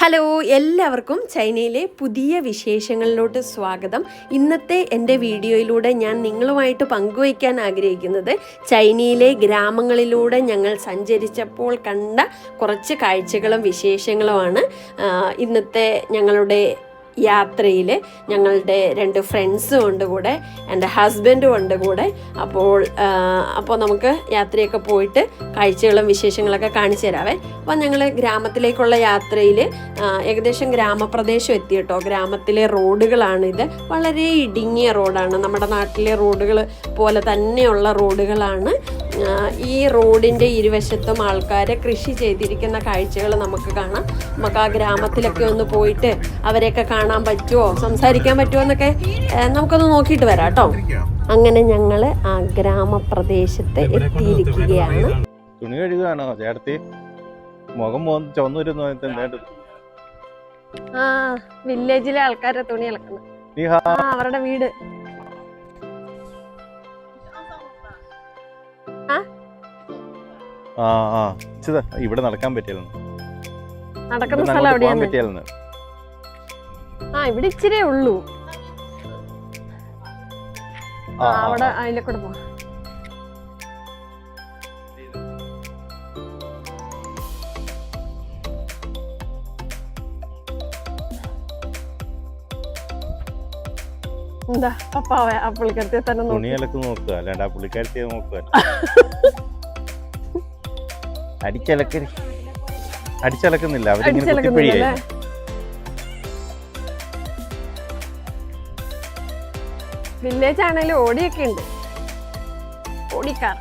Hello എല്ലാവർക്കും ചൈനയിലെ പുതിയ വിശേഷങ്ങളിലോട്ട് സ്വാഗതം. ഇന്നത്തെ എന്റെ വീഡിയോയിലൂടെ ഞാൻ നിങ്ങളുമായിട്ട് പങ്കുവയ്ക്കാൻ ആഗ്രഹിക്കുന്നത് ചൈനയിലെ ഗ്രാമങ്ങളിലൂടെ ഞങ്ങൾ സഞ്ചരിച്ചപ്പോൾ കണ്ട കുറച്ച് കാഴ്ചകളും വിശേഷങ്ങളുമാണ്. ഇന്നത്തെ ഞങ്ങളുടെ യാത്രയിൽ ഞങ്ങളുടെ രണ്ട് ഫ്രണ്ട്സും ഉണ്ട് കൂടെ എന്റെ ഹസ്ബൻഡും ഉണ്ട് കൂടെ. അപ്പോൾ അപ്പോൾ നമുക്ക് യാത്രയൊക്കെ പോയിട്ട് കാഴ്ചകളും വിശേഷങ്ങളൊക്കെ കാണിച്ചു തരാവേ. അപ്പോൾ ഞങ്ങൾ ഗ്രാമത്തിലേക്കുള്ള യാത്രയിൽ ഏകദേശം ഗ്രാമപ്രദേശം എത്തി കേട്ടോ. ഗ്രാമത്തിലെ റോഡുകളാണിത് വളരെ ഇടുങ്ങിയ റോഡാണ്. നമ്മുടെ നാട്ടിലെ റോഡുകൾ പോലെ തന്നെയുള്ള റോഡുകളാണ്. ഈ റോഡിന്റെ ഇരുവശത്തും ആൾക്കാർ കൃഷി ചെയ്തിരിക്കുന്ന കാഴ്ചകൾ നമുക്ക് കാണാം. നമുക്ക് ആ ഗ്രാമത്തിലൊക്കെ ഒന്ന് പോയിട്ട് അവരെയൊക്കെ കാണാൻ പറ്റുമോ സംസാരിക്കാൻ പറ്റുമോ എന്നൊക്കെ നമുക്കൊന്ന് നോക്കിയിട്ട് വരാം കേട്ടോ. അങ്ങനെ ഞങ്ങൾ ആ ഗ്രാമപ്രദേശത്ത് എത്തിയിരിക്കുകയാണ്. തുണി കഴുകുകയാണോ ചേട്ടത്തി മുഖം മോ ചുവന്നു ആ വില്ലേജിലെ ആൾക്കാരെ തുണി അലക്കണം ആ അവരുടെ വീട്. ആ? ആ ചിത ഇവിടെ നടക്കാൻ പറ്റിയല്ലോ. നടക്കുന്ന സ്ഥലം പോകാൻ എവിടെയാണ് പറ്റിയല്ലോ. ആ ഇവിടെ ഇച്ചിരിയേ ഉള്ളൂ. ആ, അവിടെ. അതിലെ കൂടെ പോവാം. എന്താ? പപ്പാവ ആ പുള്ളിക്കരത്തെ തന്നെ തുണി അലക്ക് നോക്കുക. അല്ലാണ്ട് ആ പുള്ളിക്കാരത്തിയെ നോക്കുക. അടിച്ചലക്കരി അടിച്ചലക്കുന്നില്ല. അവരിങ്ങനെ കുത്തിപ്പിഴിയായി വില്ലേജ് ആണെങ്കിലും ഓടിയൊക്കെ ഉണ്ട്. ഓടിക്കാർ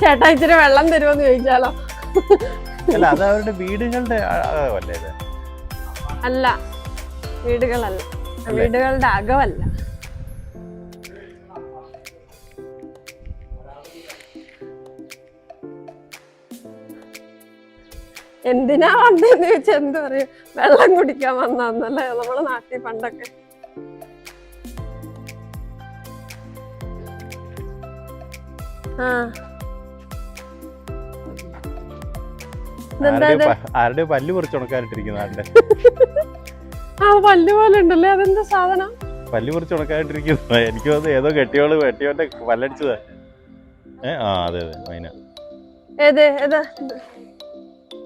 ചേട്ടാ ഇച്ചിരി വെള്ളം തരുമോന്ന് ചോദിച്ചാലോ? അല്ല അത് അവരുടെ വീടുകളുടെ അകമല്ലേ ഇത്? അല്ല വീടുകളല്ല. വീടുകളുടെ അകമല്ല. എന്തിനാ വന്നെന്ന് ചോദിച്ചാൽ എന്താ പറയും? വെള്ളം കുടിക്കാൻ വന്നല്ലേ നമ്മളെ നാട്ടിൽ പണ്ടൊക്കെ ആ. ഇതെന്താ ആരുടെയോ ഇത്? പ- ആരുടെയോ പല്ല് പറിച്ച് ഉണക്കാനിട്ടിരിക്കുന്ന ആരുടെ ആ പല്ല് പോലെ ഉണ്ടല്ലേ? അതെന്താ സാധനം? പല്ല് പറിച്ച് ഉണക്കാനിട്ടിരിക്കുന്നു എനിക്ക് തോന്നുന്നു ഏതോ കെട്ടിയോൾ കെട്ടിയോന്റെ പല്ലടിച്ചതാ. ഏ? ആ അതെ അതെ അതിനാ ഏത്? ഏതാ.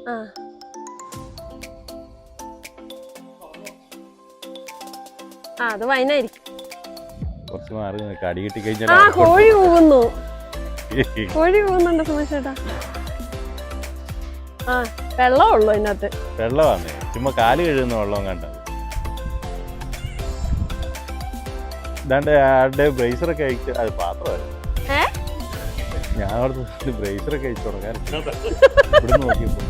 ആ. അത് വൈനായിരിക്കും കുറച്ച് മാറി കടി അടി കിട്ടി കഴിഞ്ഞാൽ കോഴി കൂവുന്നു. കോഴി പോകുന്നുണ്ട് സുമേഷേട്ടാ? ആ വെള്ളമുള്ളൂ അതിനകത്ത്. വെള്ളമാണ് ചുമ്മാ കാൽ കഴുകുന്ന വെള്ളം കണ്ട ഇതാണ്ട് ആരുടെ ബ്രേസറൊക്കെ അയച്ച് അത് പാത്രമല്ല ഏ? ഞാൻ അവിടുത്തെ ബ്രേസറൊക്കെ അയച്ചു തുടങ്ങാൻ ഇവിടുന്ന് നോക്കിയപ്പോ.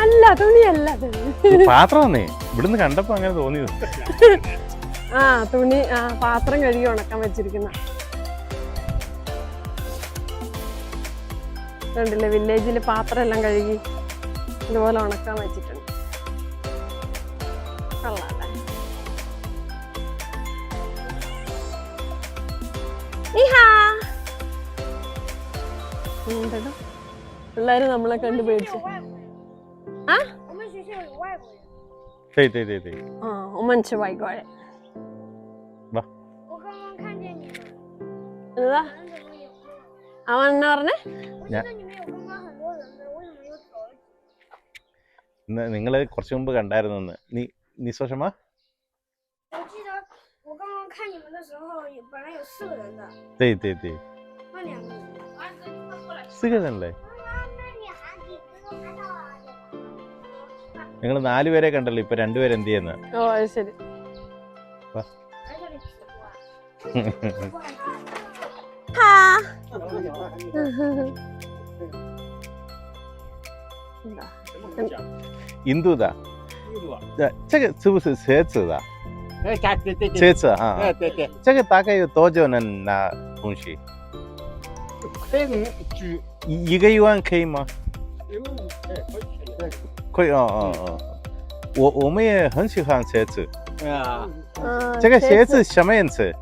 അല്ല തുണിയല്ല പാത്രമാന്നേ. ഇവിടുന്ന് കണ്ടപ്പോ അങ്ങനെ തോന്നിയത്. ആ തുണി ആ പാത്രം കഴുകി ഉണക്കാൻ വെച്ചിരിക്കുന്ന. കണ്ടില്ലേ വില്ലേജിൽ പാത്രം എല്ലാം കഴുകി ഇതുപോലെ ഉണക്കാൻ വെച്ചിട്ടുണ്ട് കൊള്ളാല്ലേ നീഹാ. എന്തെടാ? പിള്ളേര് നമ്മളെ കണ്ട് പേടിച്ചു 我们学校有外国人， ശരി ശരി ശരി ശരി ആ ഉമ്മൻച്ച് വായിക്കോഴെ 我刚刚看见你们， എന്താ 人怎么有？ അവൻ എന്നാ പറഞ്ഞേ നിങ്ങൾ കുറച്ച് മുമ്പ് കണ്ടായിരുന്നു നീ നീ സുഷമ? നിങ്ങൾ നാലുപേരെ കണ്ടല്ലോ ഇപ്പൊ രണ്ടുപേരെ എന്ത് ചെയ്യുന്ന? ശരി. 嗯哼哼，真的？什么国家？印度的。印度啊。对，这个是不是车子的？哎，对对对。车子哈。哎，对对。这个大概有多久能拿东西？这个举。一个一万可以吗？一万可以，可以。可以啊啊啊！我我们也很喜欢车子。对啊。嗯。这个鞋子什么颜色？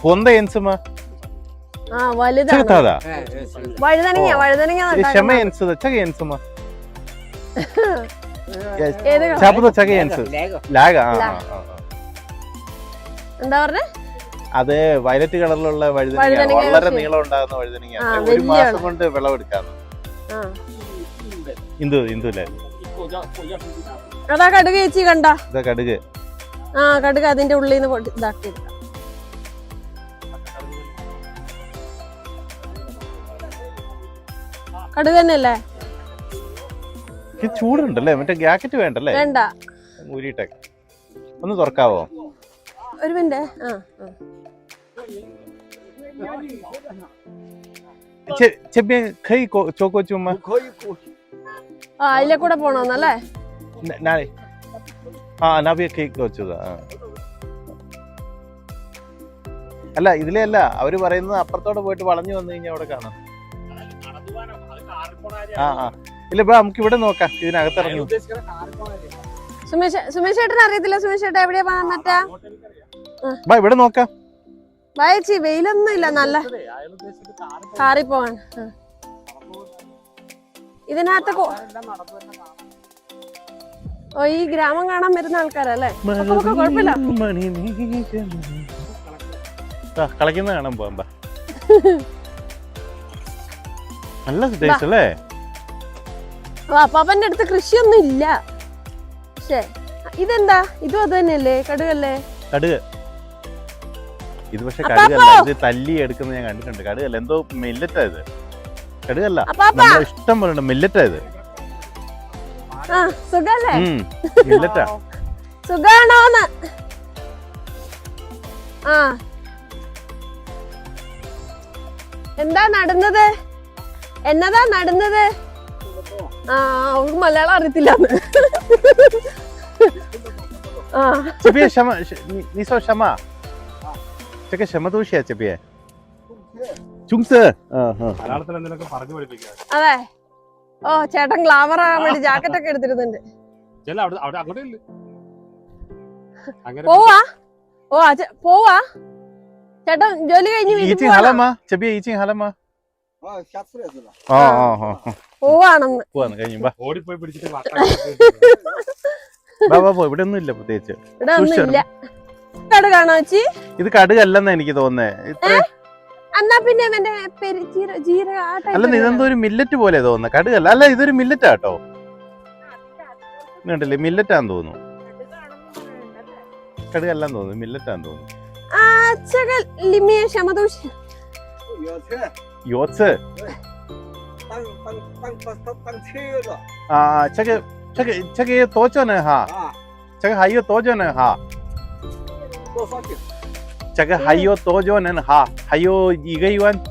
红的颜色吗？ചെറുത്താതാ വഴുതനങ്ങ വഴുതനങ്ങ ചകയൻസുമാ ചാപ്പത് ചകയൻസ് ലാഗ എന്താ പറഞ്ഞേ? അത് വയലറ്റ് കളറിലുള്ള വഴുതനങ്ങ. വളരെ നീളം ഉണ്ടാകുന്ന വഴുതനങ്ങ. ഒരു മാസം കൊണ്ട് വിളവെടുക്കാന്ന് ഇന്ദു ഇന്ദു ഇന്ദുല്ലേ അതാ കടുക് ചേച്ചി ഇതാ കടുക്. ആ കടുക് അതിന്റെ ഉള്ളിൽ നിന്ന് ഇതാക്കിയെടുക്കാം. കടുക് തന്നെയല്ലേ? ചൂടുണ്ടല്ലേ? മറ്റേ ഗ്യാക്കറ്റ് വേണ്ടല്ലേ? വേണ്ട. ഊരിട്ടെ ഒന്ന് തുറക്കാവോ? ഒരു മിനിറ്റ്. ആ ചെബിയ കൈ ചോക്കോ ചുമ്മ ആ അതിലെ കൂടെ പോണോന്നല്ലേ? ആ നബിയ കേക്ക് വെച്ചത് അല്ല ഇതിലേ അല്ല അവർ പറയുന്നത് അപ്പുറത്തോടെ പോയിട്ട് വളഞ്ഞു വന്നു കഴിഞ്ഞാൽ അവിടെ കാണാം. ആ ആ. ഇല്ല ഇപ്പൊ നമുക്ക് ഇവിടെ നോക്കാം. ഇതിനകത്ത് ഇറങ്ങി. സുമേഷ് സുമേഷ് ചേട്ടൻ അറിയത്തില്ല? സുമേഷ് ചേട്ടൻ എവിടെയാ പോകാൻ പറ്റാ ബാ ഇവിടെ നോക്കാം. വായിച്ചി വെയിലൊന്നും ഇല്ല നല്ല കാറി പോവാൻ. ഇതിനകത്ത് ഓ ഈ ഗ്രാമം കാണാൻ വരുന്ന ആൾക്കാരല്ലേ കുഴപ്പമില്ല. കളിക്കുന്ന കാണാൻ പോകാം ബാ നല്ല ടേസ്റ്റ് അല്ലേ? അപ്പാപ്പന്റെ അടുത്ത് കൃഷിയൊന്നും ഇല്ല. പക്ഷേ ഇതെന്താ? ഇതും അത് തന്നെയല്ലേ? കടുകല്ലേ? കടുക്. ഇത് പക്ഷെ! കടുകല്ല. ഇത് തല്ലി എടുക്കുന്നത് ഞാൻ കണ്ടിട്ടുണ്ട്. കടുകല്ല. എന്തോ മില്ലറ്റാ ഇത്. കടുകല്ല. നമ്മുടെ ഇഷ്ടം പോലെ ഉണ്ട്. മില്ലറ്റാ ഇത്. ആ സുഖല്ലേ? മില്ലറ്റാ സുഖാണോന്ന്? ആ. എന്താ നടന്നത്? എന്നതാ നടന്നത്? ആ അവൾക്ക് മലയാളം അറിയത്തില്ല ആ. ചെപ്പിയെ ക്ഷമ ഷ- നീ- നീ സോ ക്ഷമ. ചെക്ക ക്ഷമ ദൂഷ്യാ ചെപ്പിയെ. ചുങ്സ്. മലയാളത്തിൽ എന്തെങ്കിലുമൊക്കെ പറഞ്ഞു പഠിപ്പിക്കുക. അതെ. ഓ ചേട്ടൻ ഗ്ലാമർ ആകാൻ വേണ്ടി ജാക്കറ്റ് ഒക്കെ എടുത്തിരുന്നുണ്ട്. ചില അവിടെ അവിടെ അങ്ങോട്ടേ ഇല്ല? പോവാ. ഓ പോവാ. ചേട്ടൻ ജോലി കഴിഞ്ഞ് ഹലമ്മ. ചെപ്പിയെ ഈച്ചിങ് ഹലമ പോവാണെന്ന്. പോവാന്ന് പോ ഇവിടെ ഒന്നും ഇല്ല പ്രത്യേകിച്ച്. ഇവിടെ ഒന്നുമില്ല. കടുകാണോ ചേച്ചി. ഇത് കടുകല്ലെന്ന എനിക്ക് തോന്നുന്നേ. പിന്നെ എന്റെ ഒരു മില്ലറ്റ് പോലെ തോന്നുന്നു. കടുകല്ല. അല്ല ഇതൊരു മില്ലറ്റ് ആട്ടോ. കണ്ടില്ലേ? മില്ലറ്റാന്ന് തോന്നുന്നു. കടുകല്ലാന്ന് തോന്നുന്നു. മില്ലറ്റാന്ന് തോന്നുന്നു. ആ ലിമിയ 요새 요츠. 땅땅땅땅땅채여서 아, 저게 저게 저게 도전을 하. 아 저게 하이어 도전을 하. 도사지 저게 하이어 도전은 하. 하이어 이거이원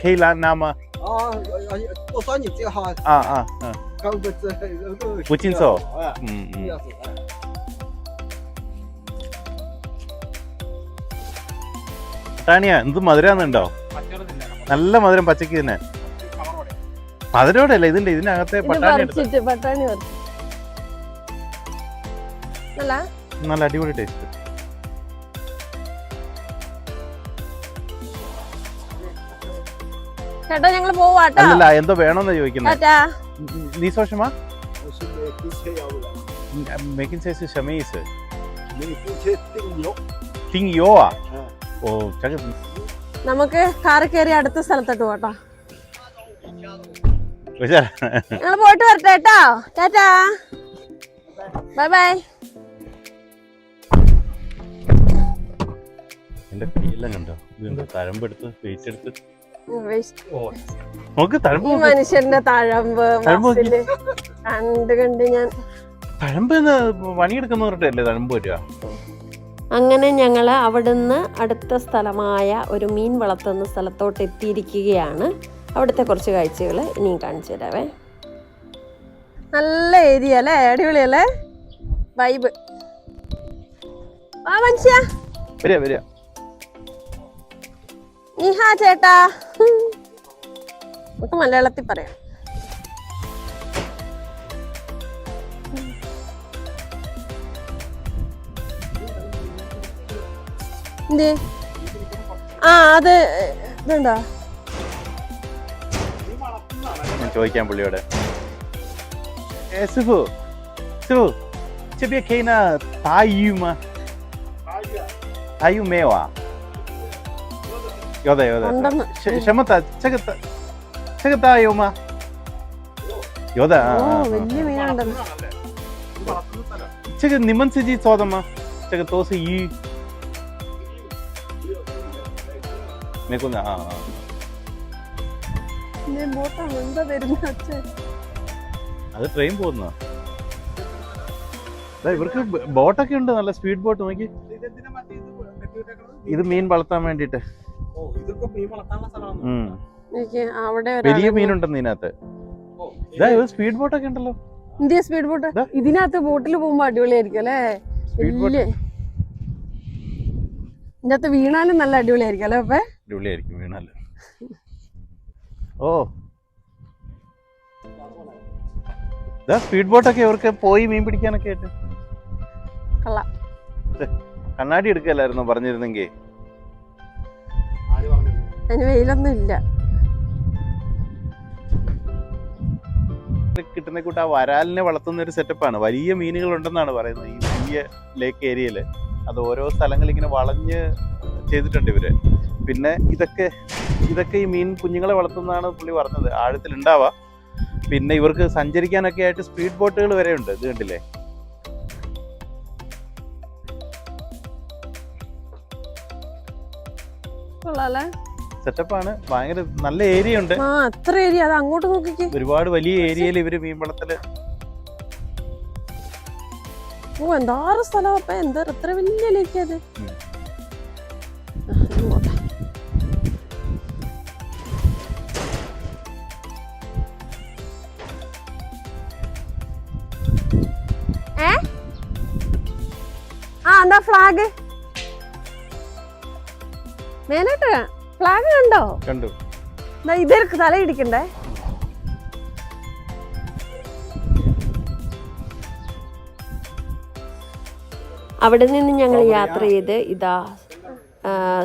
케일라 나마. 아또 산이 제하 아, 아. 어. 가운데 그 부친서. 음. 음. താനിയ 마드리안 안다. നല്ല മധുരം പച്ചക്ക് തന്നെ. മധുരോടെ ഇതിന്റെ ഇതിനകത്തെ നല്ല? അടിപൊളി ടേസ്റ്റ് എന്തോ വേണോന്ന് ചോദിക്കുന്നത് നമുക്ക് കാറ് കയറി അടുത്ത സ്ഥലത്തോട്ട് പോട്ടോ. ഞങ്ങൾ പോയിട്ട് വരട്ടെ കേട്ടോ. Bye bye. എന്റെ കണ്ടോ എടുത്ത് നോക്ക് തഴമ്പ് മനുഷ്യന്റെ തഴമ്പ് ഞാൻ. തഴമ്പ് പണിയെടുക്കുന്നവരുടെ അല്ലേ തഴമ്പ് വരുവാ? അങ്ങനെ ഞങ്ങൾ അവിടുന്ന് അടുത്ത സ്ഥലമായ ഒരു മീൻ വളർത്തുന്ന സ്ഥലത്തോട്ട് എത്തിയിരിക്കുകയാണ്. അവിടുത്തെ കുറച്ച് കാഴ്ചകൾ ഇനിയും കാണിച്ചു തരാവേ. നല്ല ഏരിയ അല്ലേ? അടിപൊളി അല്ലേ? വൈബ്. വാ മനുഷ്യ. നിഹാ ചേട്ടാ. നമുക്ക് മലയാളത്തിൽ പറയാം. എന്തേ ആ അത് ഇതുണ്ടോ ഞാൻ ചോദിക്കാൻ പുള്ളിയോട് ഏ സിഫു സിഫു ചെബിയ കെയ്ന തായുമ തായു മേവാ യോദ യോദ ഉണ്ടെന്ന്. ക്ഷമത ചകത്ത ചകത്തായോമ യോദ ഓ വലിയ മീനുണ്ടെന്ന് ചക നിമൻ സിജി സോദമ്മ ചക തോസ് ഈ മേക്കുന്ന ആ ആ ഇതേ ബോട്ടാണ് എന്താ വരുന്ന അച്ഛൻ അത് ട്രെയിൻ പോകുന്ന ഇവർക്ക് ബോട്ടൊക്കെ ഉണ്ട്. നല്ല സ്പീഡ് ബോട്ട് നോക്കി. ഇത് മീൻ വളർത്താൻ വേണ്ടിട്ട് ഓ, ഇതൊക്കെ മീൻ വലിയ മീനുണ്ടെന്ന് ഇതിനകത്ത്. ഓ, ഇതാ സ്പീഡ് ബോട്ടൊക്കെ ഉണ്ടല്ലോ. India speed boat. ഇതിനകത്ത് ബോട്ടിൽ പോകുമ്പോ അടിപൊളിയായിരിക്കും അല്ലേ? ഇതിനകത്ത് വീണാലും നല്ല അടിപൊളിയായിരിക്കും അല്ലേ അപ്പേ? അടിപൊളിയായിരിക്കും വീണാൽ. ഓ. ദാ സ്പീഡ് ബോട്ടൊക്കെ ഇവർക്ക് പോയി മീൻ പിടിക്കാനൊക്കെ ആയിട്ട്. കള്ള. കണ്ണാടി എടുക്കല്ലായിരുന്നു പറഞ്ഞിരുന്നെങ്കിൽ? അതിന് വെയിലൊന്നും ഇല്ല. കിട്ടുന്ന കൂട്ട ആ വരാലിനെ വളർത്തുന്ന ഒരു സെറ്റപ്പാണ് വലിയ മീനുകൾ ഉണ്ടെന്നാണ് പറയുന്നത് ഈ വലിയ ലേക്ക് ഏരിയയിൽ അത് ഓരോ സ്ഥലങ്ങളിൽ ഇങ്ങനെ വളഞ്ഞ് ചെയ്തിട്ടുണ്ട് ഇവർ. പിന്നെ ഇതൊക്കെ ഇതൊക്കെ ഈ മീൻ കുഞ്ഞുങ്ങളെ വളർത്തുന്നതാണ് പുള്ളി പറഞ്ഞത്. ആഴത്തിൽ ഉണ്ടാവാം. പിന്നെ ഇവർക്ക് സഞ്ചരിക്കാനൊക്കെ ആയിട്ട് സ്പീഡ് ബോട്ടുകൾ വരെ ഉണ്ട്. ഇത് കണ്ടില്ലേ? സെറ്റപ്പാണ് ഭയങ്കര നല്ല ഏരിയ ഉണ്ട്. അത്ര ഏരിയ അത് അങ്ങോട്ട് നോക്കിക്കേ. ഒരുപാട് വലിയ ഏരിയയിൽ ഇവർ മീൻ വളർത്തൽ ഓ എന്താറ് സ്ഥലം അപ്പൊ എന്താ ഇത്ര വലിയ ലേക്ക് അത് ഉം. ആ, എന്താ ഫ്ലാഗ്? മേലോട്ട് ഫ്ലാഗ് കണ്ടോ? കണ്ടു. ദാ തല തലയിടിക്കണ്ടേ. അവിടെ നിന്ന് ഞങ്ങൾ യാത്ര ചെയ്ത് ഇതാ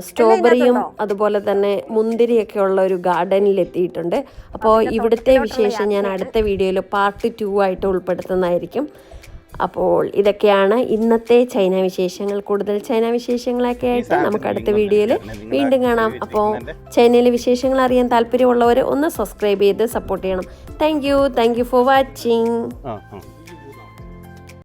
സ്ട്രോബെറിയും അതുപോലെ തന്നെ മുന്തിരിയൊക്കെ ഉള്ള ഒരു ഗാർഡനിൽ എത്തിയിട്ടുണ്ട്. അപ്പോൾ ഇവിടുത്തെ വിശേഷം ഞാൻ അടുത്ത വീഡിയോയിൽ പാർട്ട് ടു ആയിട്ട് ഉൾപ്പെടുത്തുന്നതായിരിക്കും. അപ്പോൾ ഇതൊക്കെയാണ് ഇന്നത്തെ ചൈന വിശേഷങ്ങൾ. കൂടുതൽ ചൈന വിശേഷങ്ങളൊക്കെ ആയിട്ട് നമുക്ക് അടുത്ത വീഡിയോയിൽ വീണ്ടും കാണാം. അപ്പോൾ ചൈനയിലെ വിശേഷങ്ങൾ അറിയാൻ താല്പര്യമുള്ളവർ ഒന്ന് സബ്സ്ക്രൈബ് ചെയ്ത് സപ്പോർട്ട് ചെയ്യണം. Thank you thank you for watching